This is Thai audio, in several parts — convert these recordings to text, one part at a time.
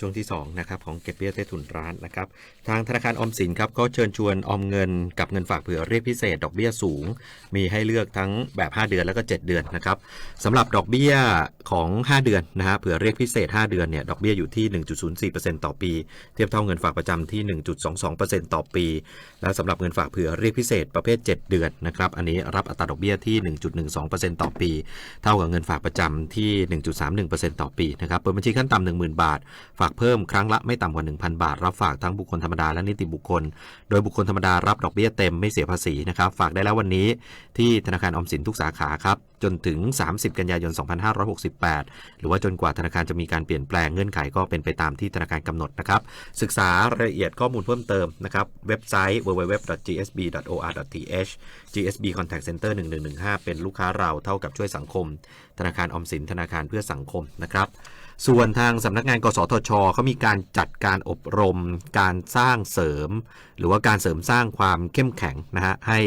ช่วงที่2นะครับของเก็บเบี้ยใต้ถุนร้านนะครับทางธนาคารออมสินครับก็เชิญชวนออมเงินกับเงินฝากเผื่อเรียกพิเศษ ดอกเบี้ยสูง มีให้เลือกทั้งแบบ 5 เดือนแล้วก็ 7 เดือนนะครับสำหรับดอกเบี้ยของ 5 เดือนนะฮะเผื่อเรียกพิเศษ 5 เดือนเนี่ยดอกเบี้ยอยู่ที่ 1.04%ต่อปี เทียบเท่าเงินฝากประจำที่ 1.22%ต่อปี และสำหรับเงินฝากเผื่อเรียกพิเศษประเภท 7 เดือนนะครับอันนี้รับอัตราดอกเบี้ยที่ 1.12%ต่อปี เท่ากับเงินฝากประจำที่ 1.31%ต่อปีนะครับเปิดบัญชีขั้นต่ำ10,000 บาทฝากเพิ่มครั้งละไม่ต่ำกว่า 1,000 บาท รับฝากทั้งบุคคลธรรมดาและนิติบุคคล โดยบุคคลธรรมดารับดอกเบี้ยเต็มไม่เสียภาษีนะครับ ฝากได้แล้ววันนี้ที่ธนาคารอมสินทุกสาขาครับ จนถึง 30 กันยายน 2568 หรือว่าจนกว่าธนาคารจะมีการเปลี่ยนแปลงเงื่อนไขก็เป็นไปตามที่ธนาคารกำหนดนะครับ ศึกษารายละเอียดข้อมูลเพิ่มเติมนะครับ เว็บไซต์ www.gsb.or.th GSB Contact Center 1115 เป็นลูกค้าเราเท่ากับช่วยสังคม ธนาคารอมสินธนาคารเพื่อสังคมนะครับ ส่วนทางสำนักงานกสทชเขามีการจัดการอบรม การสร้างเสริม หรือว่าการเสริมสร้างความเข้มแข็งนะฮะให้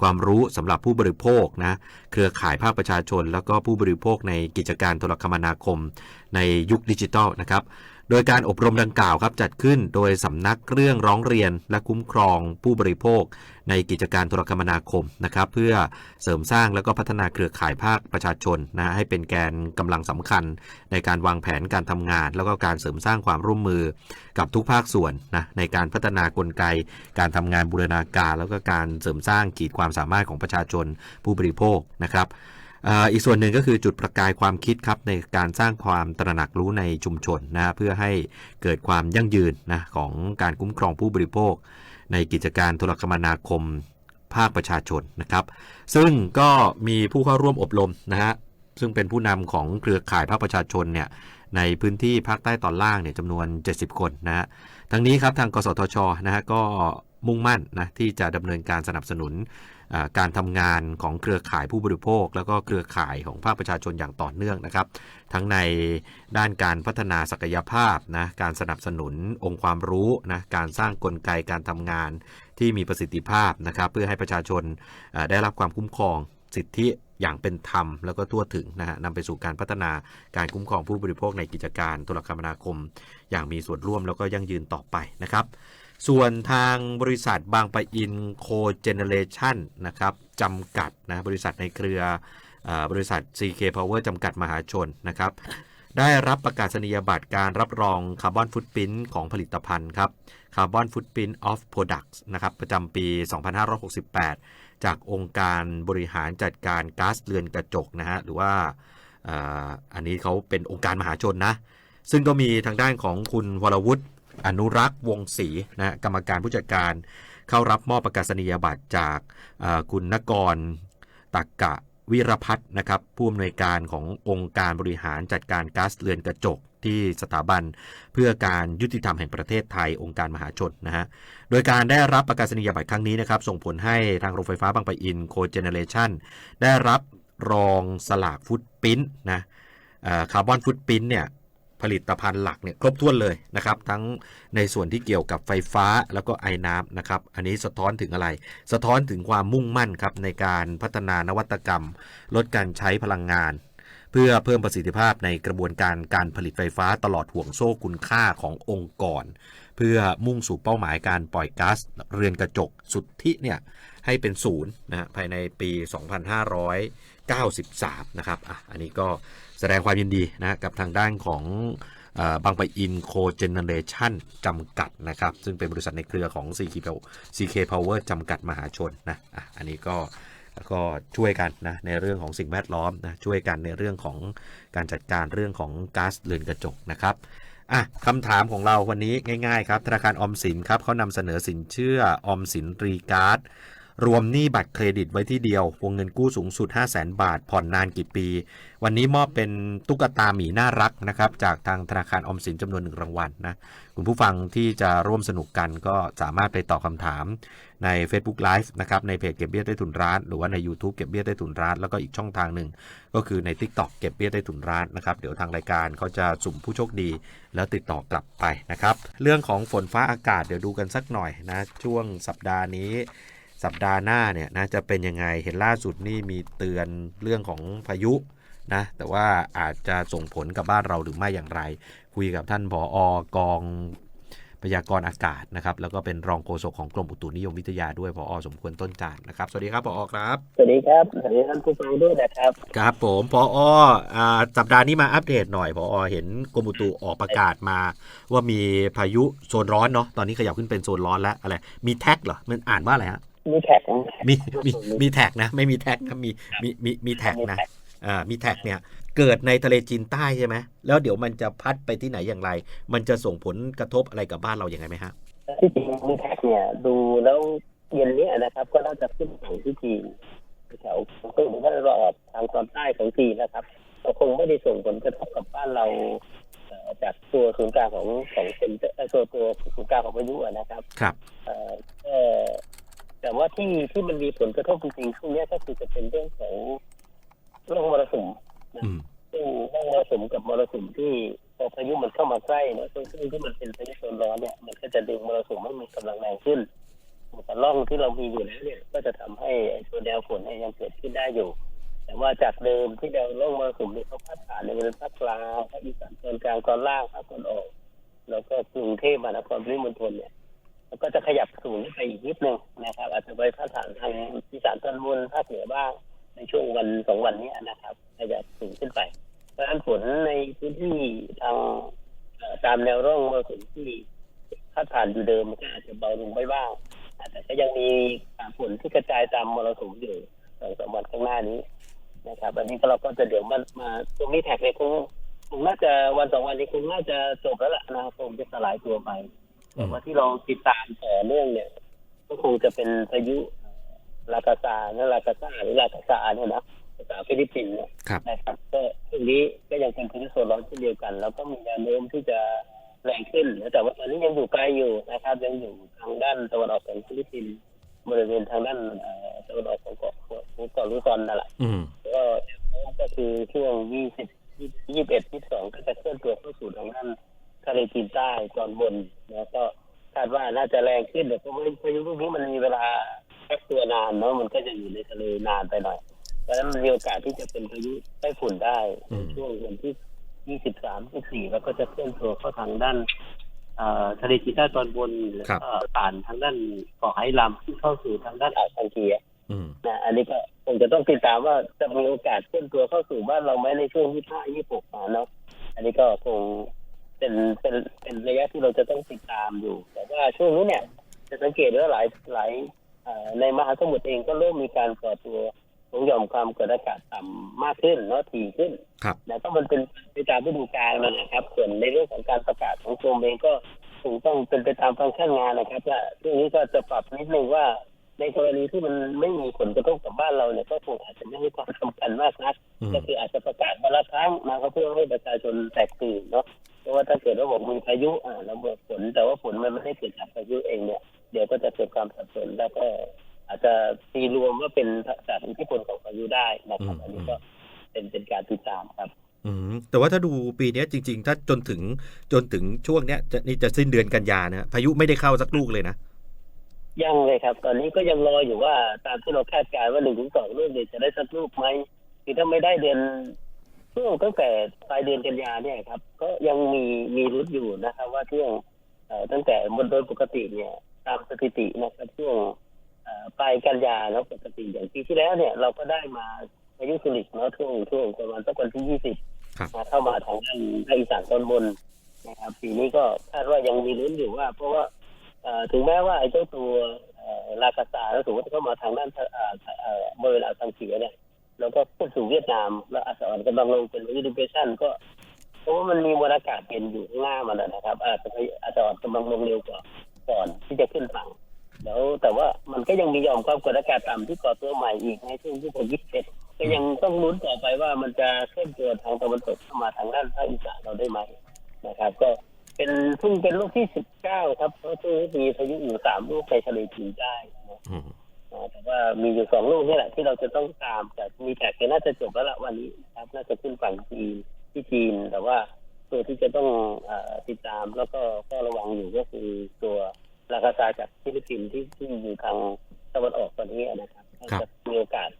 ความรู้สำหรับผู้บริโภคนะเครือข่ายภาคประชาชน แล้วก็ผู้บริโภคในกิจการโทรคมนาคม ในยุคดิจิทัลนะครับ โดยการอบรมดังกล่าวครับจัดขึ้นโดยสำนักเรื่องร้องเรียนและคุ้มครองผู้บริโภค ในกิจการโทรคมนาคมนะครับเพื่อเสริมสร้างและก็พัฒนาเครือข่ายภาคประชาชนนะให้เป็นแกนกำลังสำคัญ ในการวางแผนการทำงาน แล้วก็การเสริมสร้างความร่วมมือกับทุกภาคส่วนนะในการพัฒนากลไก การทำงานบูรณาการ แล้วก็การเสริมสร้างขีดความสามารถของประชาชนผู้บริโภคนะครับ อีกส่วนหนึ่งก็คือจุดประกายความคิดครับในการสร้างความตระหนักรู้ในชุมชนนะเพื่อให้เกิดความยั่งยืนนะของการคุ้มครองผู้บริโภค ในกิจการโทรคมนาคมภาคประชาชนนะครับ ซึ่งก็มีผู้เข้าร่วมอบรมนะฮะซึ่งเป็นผู้นำของเครือข่ายภาคประชาชนเนี่ยในพื้นที่ภาคใต้ตอนล่างเนี่ยจำนวน 70 คนนะฮะทั้งนี้ครับทางกสทชนะฮะก็มุ่งมั่นนะที่จะดำเนินการสนับสนุน การทำงานของเครือข่ายผู้บริโภค แล้วก็เครือข่ายของภาคประชาชนอย่างต่อเนื่องนะครับ ทั้งในด้านการพัฒนาศักยภาพนะการสนับสนุนองค์ความรู้นะการสร้างกลไกการทำงานที่มีประสิทธิภาพนะครับ เพื่อให้ประชาชนได้รับความคุ้มครองสิทธิอย่างเป็นธรรมแล้วก็ทั่วถึงนะฮะนำไปสู่การพัฒนาการคุ้มครองผู้บริโภคในกิจการโทรคมนาคม อย่างมีส่วนร่วมแล้วก็ยั่งยืนต่อไปนะครับ ส่วนทางบริษัทบางปะอินโคเจเนเรชันนะครับจำกัดนะบริษัทในเครืออบริษัท CK Power จำกัดมหาชนนะครับได้รับประกาศนียบัตรการรับรองคาร์บอนฟุตพิ้นของผลิตภัณฑ์ครับคาร์บอนฟุตพิ้น of products นะครับประจำปี 2568 จากองค์การบริหารจัดการก๊าซเรือนกระจกนะฮะหรือว่าอันนี้เขาเป็นองค์การมหาชนนะ ซึ่งก็มีทางด้านของคุณวรวุฒิ อนุรักษ์วงศรีนะฮะกรรมการผู้จัดการเข้ารับมอบประกาศนียบัตรจากคุณนกรตักกะวิรพัฒน์นะครับผู้อำนวยการขององค์การบริหารจัดการก๊าซเรือนกระจกที่สถาบันเพื่อการยุติธรรมแห่งประเทศไทยองค์การมหาชนนะฮะ โดยการได้รับประกาศนียบัตรครั้งนี้นะครับ ส่งผลให้ทางโรงไฟฟ้าบางปะอินโคเจเนเรชันได้รับรองสลากฟุตปิ้นนะคาร์บอนฟุตปิ้นเนี่ย ผลิตภัณฑ์หลักเนี่ยครบถ้วนเลยนะครับทั้งในส่วนที่เกี่ยวกับไฟฟ้าแล้วก็ไอ้น้ำนะครับอันนี้สะท้อนถึงอะไร สะท้อนถึงความมุ่งมั่นครับในการพัฒนานวัตกรรม ลดการใช้พลังงาน เพื่อเพิ่มประสิทธิภาพในกระบวนการการผลิตไฟฟ้าตลอดห่วงโซ่คุณค่าขององค์กร เพื่อมุ่งสู่เป้าหมายการปล่อยก๊าซเรือนกระจกสุทธิเนี่ยให้เป็นศูนย์นะฮะภายในปี 2593 นะครับอะอันนี้ก็ แสดงความยินดีนะกับทางด้านของบางปะอินโคเจเนเรชันจำกัดนะครับ ซึ่งเป็นบริษัทในเครือของ CK CK Power จำกัดมหาชนนะอะอันนี้ก็ก็ช่วยกันนะในเรื่องของสิ่งแวดล้อมนะช่วยกันในเรื่องของการจัดการเรื่องของก๊าซเรือนกระจกนะครับอะคำถามของเราวันนี้ง่าย ๆ ครับ ธนาคารออมสินครับเขานำเสนอสินเชื่อออมสินรีการ์ด รวมหนี้บัตรเครดิตไว้ที่เดียว วงเงินกู้สูงสุด 5 0 0แสนบาท ผ่อนนานกี่ปี วันนี้มอบเป็นตุ๊กตาหมีน่ารักนะครับ จากทางธนาคารออมสินจำนวนหนึ่งรางวัลนะ คุณผู้ฟังที่จะร่วมสนุกกันก็สามารถไปตอบคำถามใน Facebook Live นะครับ ในเพจเก็บเบี้ยใต้ถุนร้าน หรือว่าใน YouTube เก็บเบี้ยใต้ถุนร้าน แล้วก็อีกช่องทางหนึ่ง ก็คือใน TikTok เก็บเบี้ยใต้ถุนร้านนะครับ เดี๋ยวทางรายการเขาจะสุ่มผู้โชคดี แล้วติดต่อกลับไปนะครับ เรื่องของฝนฟ้าอากาศเดี๋ยวดูกันสักหน่อยนะ ช่วงสัปดาห์นี้ สัปดาห์หน้าเนี่ยนะจะเป็นยังไงเห็นล่าสุดนี่มีเตือนเรื่องของพายุนะแต่ว่าอาจจะส่งผลกับบ้านเราหรือไม่อย่างไร คุยกับท่านผออกองพยากรณ์อากาศนะครับ แล้วก็เป็นรองโฆษกของกรมอุตุนิยมวิทยาด้วยผอสมควรต้นจานนะครับ สวัสดีครับผอครับ สวัสดีครับสวัสดีท่านผู้ฟังด้วยนะครับ ครับผมพออ่าสัปดาห์นี้มาอัปเดตหน่อยพอเห็นกรมอุตุออกประกาศมา ว่ามีพายุโซนร้อนเนาะตอนนี้ขยับขึ้นเป็นโซนร้อนแล้วอะไรมีแท็กเหรอมันอ่านว่าอะไรฮะ มีแท็กมีมีมีแท็กนะ ไม่มีแท็กนะมีมีมีมีแท็กนะอ่ามีแท็กเนี่ยเกิดในทะเลจีนใต้ใช่ไหมแล้วเดี๋ยวมันจะพัดไปที่ไหนอย่างไร มันจะส่งผลกระทบอะไรกับบ้านเราอย่างไรไหมฮะที่จริงมีแท็กเนี่ยดูแล้วเย็นเนี้นะครับ ก็น่าจะขึ้นฝั่งที่จีนแถวก็หรือว่าเราออกทางตอนใต้ของจีนนะครับก็คงไม่ได้ส่งผลกระทบกับบ้านเราเอ่อจากตัวศูนย์กลางของของเซ็นเตอร์เอ่อตัวตัวศูนย์กลางของพายุอะนะครับ ครับเอ่อก็ แต่ว่าที่ที่มันมีผลกระทบจริงๆช่วงเนี้ยก็คือจะเป็นเรื่องของเรื่องมรสุมอืมซึ่งเรื่องมรสุมกับมรสุมที่พอพายุมันเข้ามาใกล้เนี่ยซึ่งซึ่งที่มันเป็นพายุโซนร้อนเนี่ยมันก็จะดึงมรสุมให้มีกำลังแรงขึ้นแต่ร่องที่เรามีอยู่แล้วเนี่ย ก็จะทำให้ไอ้ตัวแนวฝนเนี่ยยังเกิดขึ้นได้อยู่ แต่ว่าจากเดิมที่แนวร่องมรสุมเนี่ยเขาพาดผ่านในบริเวณภาคกลางภาคอีสานตอนกลางตอนล่างภาคตะวันออก แล้วก็กรุงเทพมหานครปริมณฑลเนี่ย มันก็จะขยับสูงขึ้นไปอีกนิดนึงนะครับ อาจจะไปพาดผ่านทางอีสานตอนบนภาคเหนือบ้างในช่วงวันสองวันนี้นะครับขยับสูงขึ้นไป เพราะฉะนั้นฝนในพื้นที่ทางตามแนวร่องมรสุมที่พาดผ่านอยู่เดิมก็อาจจะเบาลงไปบ้างแต่ก็ยังมีฝนที่กระจายตามมรสุมอยู่สองสามวันข้างหน้านี้นะครับอันนี้ก็เราก็จะเดี๋ยวมามาตรงนี้แท็กเนี่ยคงคงน่าจะวันสองวันนี้คงน่าจะจบแล้วล่ะนะครับคงจะสลายตัวไป แต่ว่าที่เราติดตามต่อเนื่องเนี่ย ก็คงจะเป็นพายุลากาซานะลากาซาหรือลากาซาเนี่ยนะภาษาฟิลิปปินส์เนี่ยครับนะครับก็ช่วงนี้ก็ยังเป็นพายุโซนร้อนเช่นเดียวกัน แล้วก็มีแนวโน้มที่จะแรงขึ้นนะแต่ว่าตอนนี้ยังอยู่ไกลอยู่นะครับ ยังอยู่ทางด้านตะวันออกของฟิลิปปินส์บริเวณทางด้านเอ่อตะวันออกของเกาะของเกาะลูซอนนั่นแหละอืมก็ก็คือช่วง 20 21 22 ก็จะเคลื่อนตัวเข้าสู่ทางด้าน ทะเลจีนใต้ตอนบนแล้วก็คาดว่าน่าจะแรงขึ้นแต่เพราะว่าพายุลูกนี้มันมีเวลาแค่ตัวนานเนาะมันก็จะอยู่ในทะเลนานไปหน่อยเพราะฉะนั้นมันมีโอกาสที่จะเป็นพายุไต้ฝุ่นได้ในช่วงวันที่ 23 24 แล้วก็จะเคลื่อนตัวเข้าทางด้านเอ่อทะเลจีนใต้ตอนบนแล้วก็ผ่านทางด้านเกาะไหหลำที่เข้าสู่ทางด้านอ่าวตังเกียอืมนะอันนี้ก็คงจะต้องติดตามว่าจะมีโอกาสเคลื่อนตัวเข้าสู่บ้านเราไหมในช่วงที่ห้ายี่หกมาเนาะอันนี้ก็คง เป็นเป็นเป็นระยะที่เราจะต้องติดตามอยู่ แต่ว่าช่วงนี้เนี่ย จะสังเกตว่าหลายหลายเอ่อในมหาสมุทรเองก็เริ่มมีการก่อตัวของหย่อมความกดอากาศต่ำมากขึ้นเนาะถี่ขึ้นครับนะก็มันเป็นไปตามฤดูกาลนั่นแหละครับส่วนในเรื่องของการประกาศของกรมเองก็คงต้องเป็นไปตามฟังก์ชันงานนะครับว่าเรื่องนี้ก็จะปรับนิดนึงว่า ในกรณีที่มันไม่มีผลกระทบกับบ้านเราเนี่ยก็คงอาจจะไม่ให้ความสำคัญมากนักอืมก็คืออาจจะประกาศวันละครั้งมาก็เพื่อให้ประชาชนแตกตื่นเนาะเพราะว่าถ้าเกิดว่าบอกมีพายุอ่าแล้วบอกฝนแต่ว่าฝนมันไม่ได้เกิดจากพายุเองเนี่ยเดี๋ยวก็จะเกิดความสับสนแล้วก็อาจจะตีรวมว่าเป็นจากอิทธิพลของพายุได้นะครับอันนี้ก็เป็นเป็นการติดตามครับอืมแต่ว่าถ้าดูปีเนี้ยจริง ๆ ถ้าจนถึงจนถึงช่วงเนี้ยจะนี่จะสิ้นเดือนกันยานะพายุไม่ได้เข้าสักลูกเลยนะ ยังเลยครับ ตอนนี้ก็ยังรออยู่ว่าตามที่เราคาดการณ์ว่าหนึ่งถึงสองลูกเนี่ยจะได้สักลูกไหมคือถ้าไม่ได้เดือนช่วงตั้งแต่ปลายเดือนกันยาเนี่ยครับ ก็ยังมีมีรุ้นอยู่นะครับ ว่าช่วงเอ่อตั้งแต่บนโดยปกติเนี่ย ตามสถิตินะครับช่วงเอ่อปลายกันยาแล้วปกติอย่างปีที่แล้วเนี่ย เราก็ได้มาพายุสุริกเนาะช่วงช่วงประมาณสักวันที่ยี่สิบครับมาเข้ามาทางด้านภาคอีสานตอนบนนะครับปีนี้ก็คาดว่ายังมีลุ้นอยู่ว่า เพราะว่าเอ่อ ถึงแม้ว่าไอ้เจ้าตัวลากาซาแล้วสมมติเข้ามาทางด้านเอ่อเอ่อบริเวณอ่าวตังเกียเนี่ยแล้วก็ขึ้นสู่เวียดนาม แล้วอาจจะอ่อนกำลังลงเป็นวิดิเพชันก็เพราะว่ามันมีมวลอากาศเย็นอยู่ข้างหน้ามันนะครับ อาจจะอาจจะอ่อนกำลังลงเร็วกว่าก่อนที่จะขึ้นฝั่งแล้วแต่ว่ามันก็ยังมียอมความกดอากาศต่ำที่ก่อตัวใหม่อีกในช่วงที่ผมยิบเจ็ดก็ยังต้องลุ้นต่อไปว่ามันจะเคลื่อนตัวทางตะวันตกเข้ามาทางด้านภาคอีสานเราได้ไหมนะครับ ก็ เป็นเพิ่งเป็นลูกที่สิบเก้าครับเพราะช่วงนี้มีพายุอยู่สามลูกในทะเลจีนใต้นะอืมอ่าแต่ว่ามีอยู่สองลูกนี่แหละที่เราจะต้องตามแต่มีแท็กเนี่ยน่าจะจบแล้วละวันนี้นะครับ น่าจะขึ้นฝั่งจีนที่จีน แต่ว่าตัวที่จะต้องเออติดตามแล้วก็ก็ระวังอยู่ก็คือตัวราคาซาจากฟิลิปปินส์ที่ที่อยู่ทางตะวันออกตอนนี้นะครับน่าจะมีโอกาส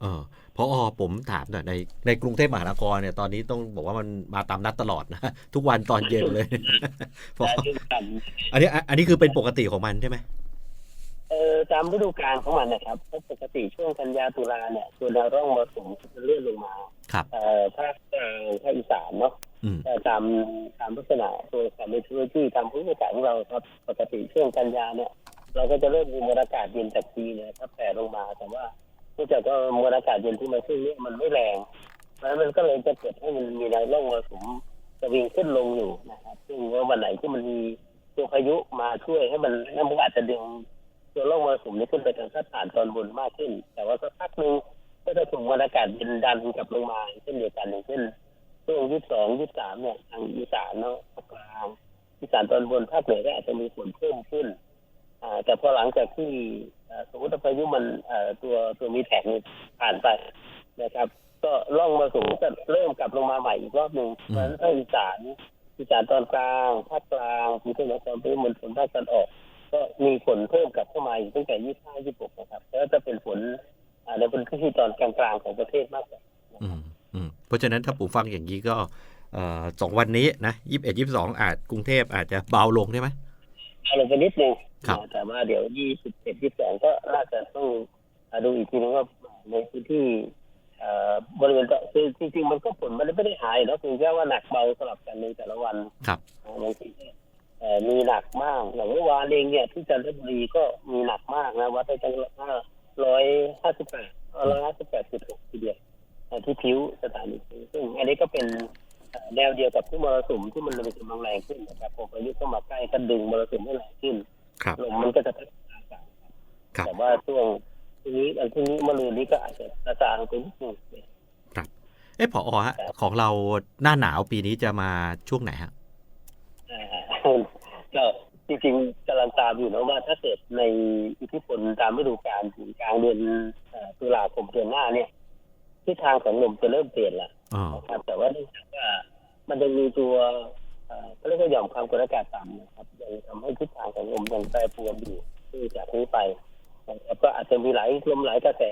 เออพ ออผมถามหน่อยในในกรุงเทพมหานครเนี่ยตอนนี้ต้องบอกว่ามันมาตามนัดตลอดนะทุกวันตอนเย็นเลยพอฤดูกาลอันนี้อันนี้คือเป็นปกติของมันใช่ไหมเออตามฤดูกาลของมันนะครับเพราะปกติช่วงกันยาตุลาเนี่ยตัวแนวร่องมรสุมจะเลื่อนลงมาครับเอ่อภาคกลางภาคอีสานเนาะอืมแต่ตามตามลักษณะตัวสามเมตรที่ตามพื้นที่อากาศของเราครับปกติช่วงกันยาเนี่ย เราก็จะเริ่มมีมวลอากาศเย็นจากจีนเนยครับแผ่ลงมาแต่ว่า เนื่องจากว่ามวลอากาศเย็นที่มาช่วงนี้มันไม่แรงเพราะฉะนั้นมันก็เลยจะเกิดให้มันมีแนวร่องมรสุมสวิงขึ้นลงอยู่นะครับ ซึ่งว่าวันไหนที่มันมีตัวพายุมาช่วยให้มันนั่นมันอาจจะดึงตัวร่องมรสุมนี้ขึ้นไปทางภาคผ่านตอนบนมากขึ้น แต่ว่าสักพักหนึ่งก็จะถูกมวลอากาศเย็นดันกลับลงมาเช่นเดียวกันอย่างเช่นช่วงยี่สองยี่สามเนี่ยทางอีสานเนาะกลางอีสานตอนบนภาคเหนือก็อาจจะมีฝนเพิ่มขึ้น อ่า แต่พอหลังจากที่ สมมติว่าพายุมันอ่าตัวตัวมีแท็กนี่ผ่านไปนะครับ ก็ล่องมาสูงก็เริ่มกลับลงมาใหม่อีกรอบหนึ่งเพราะฉะนั้นถ้าอีสานอีสานตอนกลางภาคกลางกรุงเทพมหานครปริมณฑลภาคตะวันออก ก็มีฝนเพิ่มกลับเข้ามาอีกตั้งแต่ยี่ห้ายี่หกนะครับแล้วจะเป็นฝนอ่าในพื้นที่ตอนกลางๆของประเทศมากกว่าอืมอืมเพราะฉะนั้นถ้าผมฟังอย่างนี้ก็เอ่อสองวันนี้นะยี่สิบเอ็ดยี่สิบสองอาจกรุงเทพอาจจะเบาลงใช่ไหม เอาลงไปนิดนึงครับแต่ว่าเดี๋ยวยี่สิบเอ็ดยี่สิบสองก็น่าจะต้องอ่าดูอีกทีนึงว่าในพื้นที่เอ่อบริเวณตะคือจริงๆ มันก็ฝนมันไม่ได้หายนะเพียงแค่ว่าหนักเบาสลับกันในแต่ละวันครับอ่าบางทีเอ่อมีหนักมากอย่างเมื่อวานเองเนี่ยที่จันทบุรีก็มีหนักมากนะวัดได้จังห้าร้อยห้าสิบแปดร้อยห้าสิบแปดจุดหกทีเดียวอ่าที่พิ้วสถานีซึ่งอันนี้ก็เป็นเอ่อ แนวเดียวกับที่มรสุมที่มันมีกำลังแรงขึ้นนะครับพอพายุเข้ามาใกล้ก็ดึงมรสุมให้แรงขึ้นครับลมมันก็จะพัฒนากันครับแต่ว่าช่วงทีนี้อันที่นี้มะรืนนี้ก็อาจจะกระจางไปนิดหนึงเอ๊ะพอฮะของเราหน้าหนาวปีนี้จะมาช่วงไหนฮะอ่าก็จริงๆกำลังตามอยู่นะว่าถ้าเกิดในอิทธิพลตามฤดูกาลถึงกลางเดือนเอ่อตุลาคมเดือนหน้าเนี่ยทิศทางของลมจะเริ่มเปลี่ยนละอ๋อนะครับ มีตัวเอ่อเขาเรียกว่าหย่อมความกดอากาศต่ำนะครับยังทำให้ทิศทางของลมยังแปรปรวนอยู่ซึ่จากนี้ไปนะครับก็อาจจะมีหลายลมหลายกระแส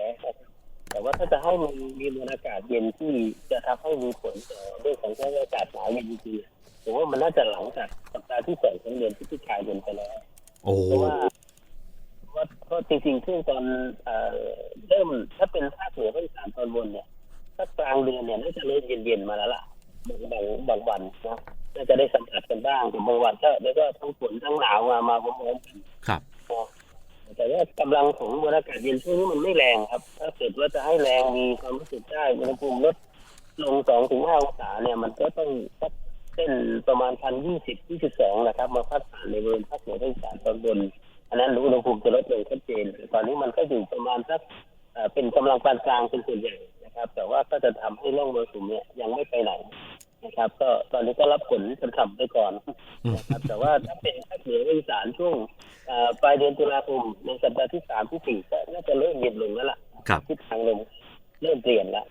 แต่ว่าถ้าจะให้มันมีมวลอากาศเย็นที่จะทำให้มีผลต่อเรื่องของสภาพอากาศหนาวเย็นจริงๆผมว่ามันน่าจะหลังจากสัปดาห์ที่สองของเดือนพฤศจิกายนไปแล้วโอ้เพราะว่าเพราะว่าเพราะจริงๆช่วงตอนเอ่อเริ่มถ้าเป็นภาคเหนือภาคอีสานตอนบนเนี่ยถ้ากลางเดือนเนี่ยน่าจะเริ่มเย็นๆมาแล้วล่ะ บางบางบางวันนะน่าจะได้สัมผัสกันบ้างแต่บางวันก็แล้วก็ทั้งฝนทั้งหนาวมามาพร้อมๆกันครับนะแต่ว่ากำลังของมวลอากาศเย็นช่วงนี้มันไม่แรงครับ ถ้าเกิดว่าจะให้แรงมีความรู้สึกได้อุณหภูมิลดลงสองถึงห้าองศาเนี่ย มันก็ต้องสักเส้นประมาณพันยี่สิบยี่สิบสองนะครับ มาพัดผ่านในบริเวณภาคเหนือภาคอีสานตอนบน อันนั้นอุณหภูมิจะลดลงชัดเจน ตอนนี้มันก็อยู่ประมาณสักเอ่อเป็นกำลังปานกลางเป็นส่วนใหญ่นะครับ แต่ว่าก็จะทำให้ร่องมรสุมเนี่ยยังไม่ไปไหน นะครับ ก็ตอนนี้ก็รับผลจนทำไปก่อนนะครับแต่ว่าถ้าเป็นภาคเหนือภาคอีสานช่วงเอ่อปลายเดือนตุลาคมในสัปดาห์ที่สามที่สี่ก็น่าจะเริ่มเย็นลงแล้วล่ะครับทิศทางลมเริ่มเปลี่ยนแล้ว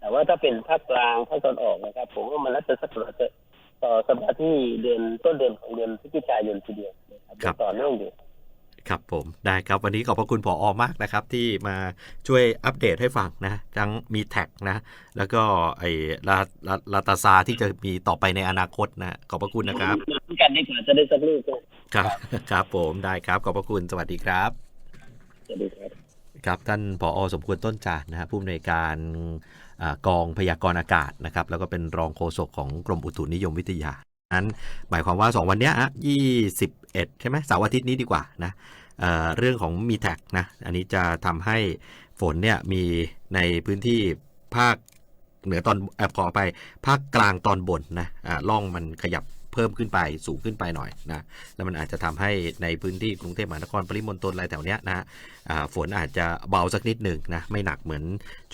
แต่ว่าถ้าเป็นภาคกลางภาคตอนออกนะครับ ผมว่ามันน่าจะสักต่อสัปดาห์ที่เดือนต้นเดือนของเดือนพฤศจิกายนทีเดียวนะครับครับต่อเนื่องอยู่ ครับผมได้ครับวันนี้ขอบพระคุณผออมากนะครับ ที่มาช่วยอัปเดตให้ฟังนะทั้งมีแท็กนะ แล้วก็ไอ้ลาลาลาตาซาที่จะมีต่อไปในอนาคตนะขอบพระคุณนะครับมากันดีกว่าจะได้สักลูกก็ครับครับผมได้ครับ ขอบพระคุณสวัสดีครับสวัสดีครับครับท่านผอสมควรต้นจานนะฮะผู้อำนวยการอ่ากองพยากรณ์อากาศนะครับ แล้วก็เป็นรองโฆษกของกรมอุตุนิยมวิทยา นั้นหมายความว่า 2 วันเนี้ยฮะ21ใช่ไหมเสาร์อาทิตย์นี้ดีกว่านะเเรื่องของมีแท็กนะอันนี้จะทำให้ฝนเนี่ยมีในพื้นที่ภาคเหนือตอนแอบขอไปภาคกลางตอนบนนะอ่าล่องมันขยับ เพิ่มขึ้นไปสูงขึ้นไปหน่อยนะแล้วมันอาจจะทำให้ในพื้นที่กรุงเทพมหานครปริมณฑลอะไรแถวเนี้ยนะฮะฝนอาจจะเบาสักนิดหนึ่งนะไม่หนักเหมือน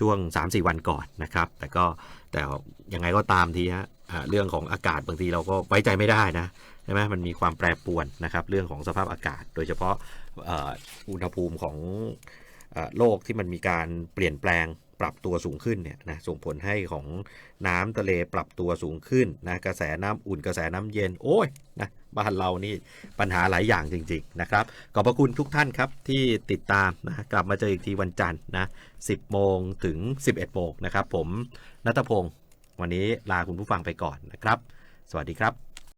ช่วง 3-4 วันก่อนนะครับ แต่ก็แต่ยังไงก็ตามทีฮะเรื่องของอากาศบางทีเราก็ไว้ใจไม่ได้นะใช่ไหมมันมีความแปรปรวนนะครับ เรื่องของสภาพอากาศ โดยเฉพาะอุณหภูมิของอโลกที่มันมีการเปลี่ยนแปลง ปรับตัวสูงขึ้นเนี่ยนะส่งผลให้ของน้ำทะเลปรับตัวสูงขึ้นนะกระแสน้ำอุ่นกระแสน้ำเย็นโอ้ยนะบ้านเรานี่ปัญหาหลายอย่างจริง ๆ นะครับ ขอบพระคุณทุกท่านครับที่ติดตามนะกลับมาเจออีกทีวันจันทร์นะ 10 โมงถึง 11 โมงนะครับ ผมนัทพงศ์วันนี้ลาคุณผู้ฟังไปก่อนนะครับ สวัสดีครับ